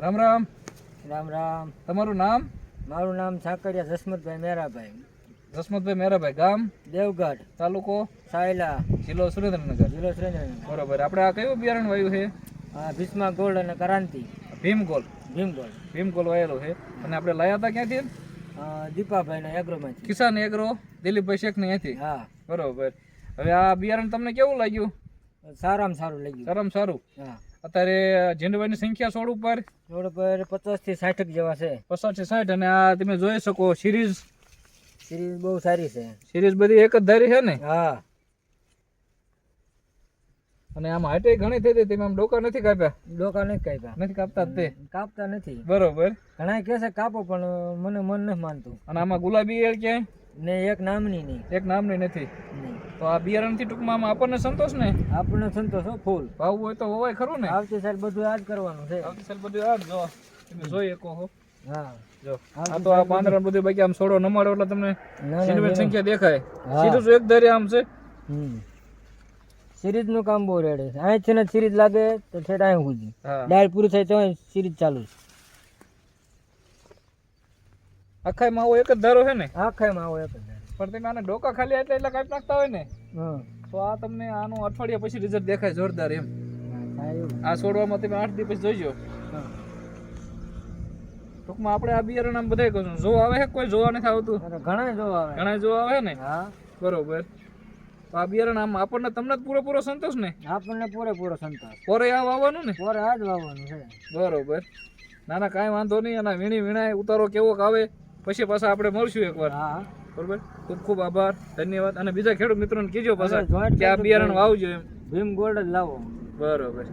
રામ રામ. રામ રામ. તમારું નામ? મારું નામ સાકરિયા જસમતભાઈ મેરાભાઈ. જસમતભાઈ મેરાભાઈ ગામ? દેવગઢ. તાલુકો? સાયલા. જિલ્લો સુરેન્દ્રનગર. જિલ્લો સુરેન્દ્રનગર. બરોબર. આપણે આ કયું બિયારણ વાવ્યું છે? આ ભીષ્મા ગોલ્ડ અને ક્રાંતિ. ભીમગોલ ભીમ ગોલ્ડ ભીમગોલ વાયેલું છે. અને આપણે લાયા હતા ક્યાંથી? દીપાભાઈ ના એગ્રો માંથી કિસાન એગ્રો દિલીપભાઈ શેખ ને અહીંથી. હા. બરોબર. હવે આ બિયારણ તમને કેવું લાગ્યું? સારામાં સારું લઈ ગયું. સારામાં સારું? હા. અત્યારે ઝીંડવાની સંખ્યા સોળ ઉપર? રોડ ઉપર પચાસથી સાઠ જેવા છે. પચાસથી સાઠ અને આ તમે જોઈ શકો સિરીઝ? સિરીઝ બહુ સારી છે. સિરીઝ બધી એક જ ધારી છે ને? હા. અને આમ હાઈટે ઘણી થઈ હતી તમે આમ ડોકા નથી કાપ્યા? ડોકા નથી કાપ્યા. નથી કાપતા તે? કાપતા નથી. બરોબર. ઘણા કહે છે કાપો પણ મને મન નથી માનતું. અને આમાં ગુલાબી એળ ક્યાંય? ને એક નામની નહીં. એક નામની નથી. તો આ બિયારણથી ટૂંકમાં આપણને સંતોષ ને? આપણને સંતોષ હો ફૂલ. ભાવ હોય તો હોવાય ખરું ને? આવતી સાઈડ બધું આ જ કરવાનું છે. આવતી સાલ બધું આ જ. જો તમે જોઈ શકો હો. હા. જો. આ તો આ પાંદડા બધું. બાકી આમ સોડો નમાડો એટલે તમને ના સંખ્યા દેખાય. સીધું તો એક ધારી આમ છે. સિરીઝનું કામ બહુ રેડે છે. અહીં છે ને સિરીઝ લાગે તો ઠેઠ અહીં સુધી ડાયર પૂરી થાય તો સિરીઝ ચાલુ છે. આખાય માવો એક જ ધારો છે ને? આખા માવો એક જ ધાર. પણ તમે આને ડોકા ખાલી એટલે એટલે કાપી નાખતા હોય ને તો આ તમને આનું અઠવાડિયા પછી રિઝલ્ટ દેખાય જોરદાર એમ. આ છોડવામાં તમે આઠ દિવસ જોઈજો. ટૂંકમાં આપણે આ બિયારણ આમ બધાય કહું જો આવે છે કોઈ જોવા નથી આવતું? ઘણા જોવા આવે. ઘણા જોવા આવે ને? હા. બરોબર. તો આ બિયારણ આમ આપણને તમને જ પૂરેપૂરો સંતોષ ને? આપણને પૂરેપૂરો સંતોષ. પોરે આ વાવવાનું ને? પોરે આ જ વાવવાનું છે. બરોબર. ના ના કાંઈ વાંધો નહીં અને વીણી વીણાય ઉતારો કેવો આવે પછી પાછા આપણે મળશું એકવાર. હા બરોબર? ખૂબ ખૂબ આભાર ધન્યવાદ. અને બીજા ખેડૂત મિત્રોને કીજો પાછા કે આ બિયારણ વાવજો એમ. ભીમ ગોલ્ડ જ લાવો. બરોબર.